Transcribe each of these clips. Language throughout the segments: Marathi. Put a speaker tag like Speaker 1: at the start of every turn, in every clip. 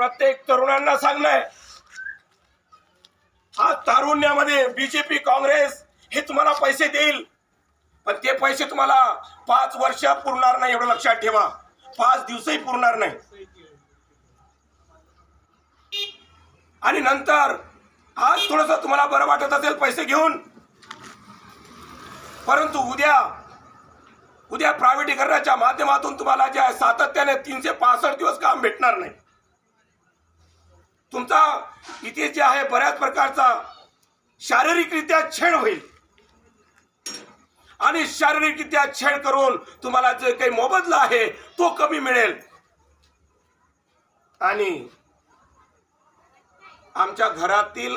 Speaker 1: प्रत्येक तरुणांना सांगणं आज तारुण्यामध्ये बीजेपी काँग्रेस हे तुम्हाला पैसे देईल पण ते पैसे तुम्हाला पाच वर्ष पुरणार नाही एवढं लक्षात ठेवा. पाच दिवसही पुरणार नाही. आणि नंतर आज थोडस तुम्हाला बरं वाटत असेल पैसे घेऊन परंतु उद्या उद्या प्रायव्हेटीकरणाच्या माध्यमातून तुम्हाला जे आहे सातत्याने तीनशे पासष्ट दिवस काम भेटणार नाही. तुमचा इथे जे आहे बऱ्याच प्रकारचा शारीरिकरित्या छेड होईल. आणि शारीरिकरित्या छेड करून तुम्हाला जे काही मोबदला आहे तो कमी मिळेल. आणि आमच्या घरातील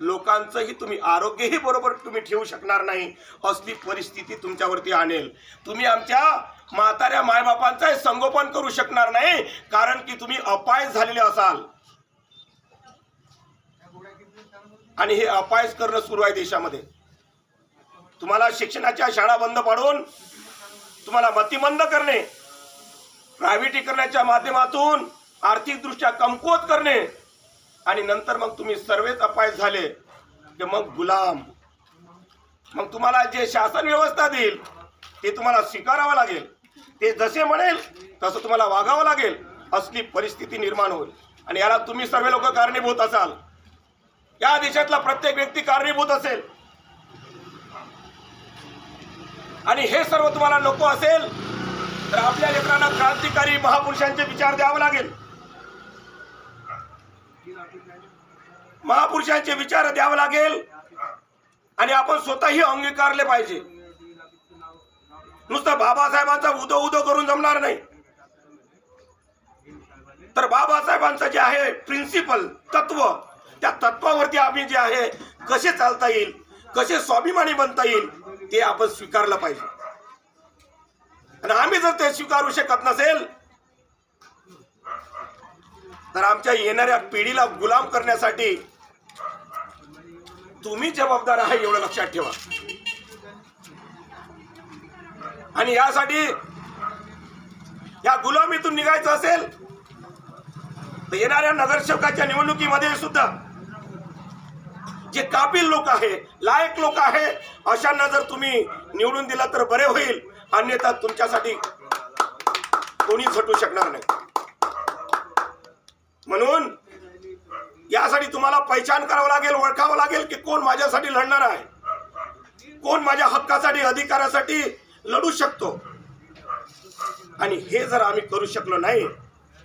Speaker 1: लोकांचंही तुम्ही आरोग्यही बरोबर तुम्ही ठेवू शकणार नाही असली परिस्थिती तुमच्यावरती आणेल. तुम्ही आमच्या म्हाताऱ्या मायबापांचंही संगोपन करू शकणार नाही कारण की तुम्ही अपाय झालेले असाल. आणि हे अपायच करणं सुरू आहे देशामध्ये. तुम्हाला शिक्षणाच्या शाळा बंद पाडून तुम्हाला मतिमंद करणे प्रायव्हेटीकरणाच्या माध्यमातून आर्थिकदृष्ट्या कमकुवत करणे आणि नंतर मग तुम्ही सर्वेच अपाय झाले की मग गुलाम. मग तुम्हाला जे शासन व्यवस्था देईल ते तुम्हाला स्वीकारावं लागेल. ते जसे म्हणेल तसं तुम्हाला वागावं लागेल. असली परिस्थिती निर्माण होईल. आणि याला तुम्ही सर्व लोक कारणीभूत असाल. या देशातला प्रत्येक व्यक्ती कारणीभूत असेल. आणि हे सर्व तुम्हाला नको असेल तर आपल्या लेकरांना क्रांतिकारी महापुरुषांचे विचार द्यावे लागेल. महापुरुषांचे विचार द्यावे लागेल आणि आपण स्वतःही अंगीकारले पाहिजे. नुसतं बाबासाहेबांचा उदो उदो करून जमणार नाही. तर बाबासाहेबांचं जे आहे प्रिन्सिपल तत्व त्या तत्वावरती आम्ही जे आहे कसे चालता येईल कसे स्वाभिमानी बनता येईल ते आपण स्वीकारलं पाहिजे. आणि आम्ही जर ते स्वीकारू शकत नसेल तर आमच्या येणाऱ्या पिढीला गुलाम करण्यासाठी तुम्ही जबाबदार आहे एवढं लक्षात ठेवा. आणि यासाठी या गुलामीतून निघायचं असेल तर येणाऱ्या नगरसेवकाच्या निवडणुकीमध्ये सुद्धा जे काबिल लोक आहे लायक लोक आहे अशांना जर तुम्ही निवडून दिला तर बरे होईल. अन्यथा तुमच्यासाठी कोणी झटू शकणार नाही. म्हणून यासाठी तुम्हाला पहिचान करावं लागेल ओळखावं लागेल की कोण माझ्यासाठी लढणार आहे. कोण माझ्या हक्कासाठी अधिकारासाठी लढू शकतो. आणि हे जर आम्ही करू शकलो नाही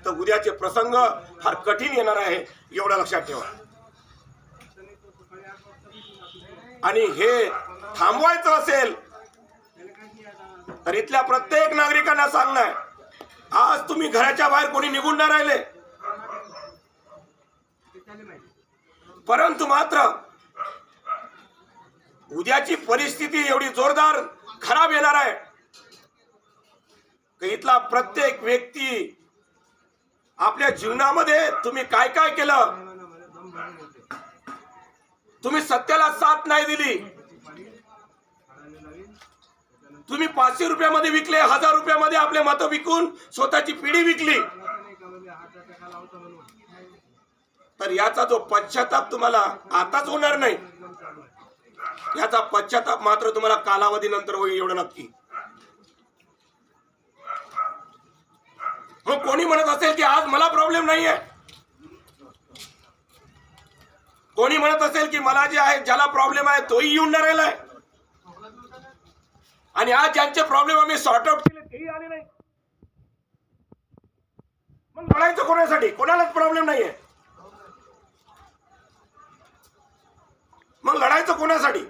Speaker 1: तर उद्याचे प्रसंग फार कठीण येणार आहे एवढं लक्षात ठेवा. आणि हे थांबवायचं असेल तर इथल्या प्रत्येक नागरिकांना सांगणं आहे आज तुम्ही घराच्या बाहेर कोणी निघून नाही राहिले. परंतु मात्र उद्याची परिस्थिती एवढी जोरदार खराब येणार आहे की इथला प्रत्येक व्यक्ती आपल्या जीवनामध्ये तुम्ही काय काय केलं? तुम्ही सत्याला साथ नाही दिली. तुम्ही पाचशे रुपयामध्ये विकले हजार रुपयामध्ये आपले मत विकून स्वतःची पिढी विकली. तर याचा जो पश्चाताप तुम्हाला आताच होणार नाही याचा पश्चाताप मात्र तुम्हाला कालावधी नंतर होईल एवढं नक्की. मग कोणी म्हणत असेल की आज मला प्रॉब्लेम नाहीये? कोणी म्हणत असेल की मला जे आहे ज्याला प्रॉब्लेम आहे तोही येऊन नाही राहिलाय आणि आज ज्यांचे प्रॉब्लेम आम्ही सॉर्ट आउट केले तेही आले नाही. मग लढायचं कोणासाठी? कोणालाच प्रॉब्लेम नाहीये. मग लढायचं कोणासाठी?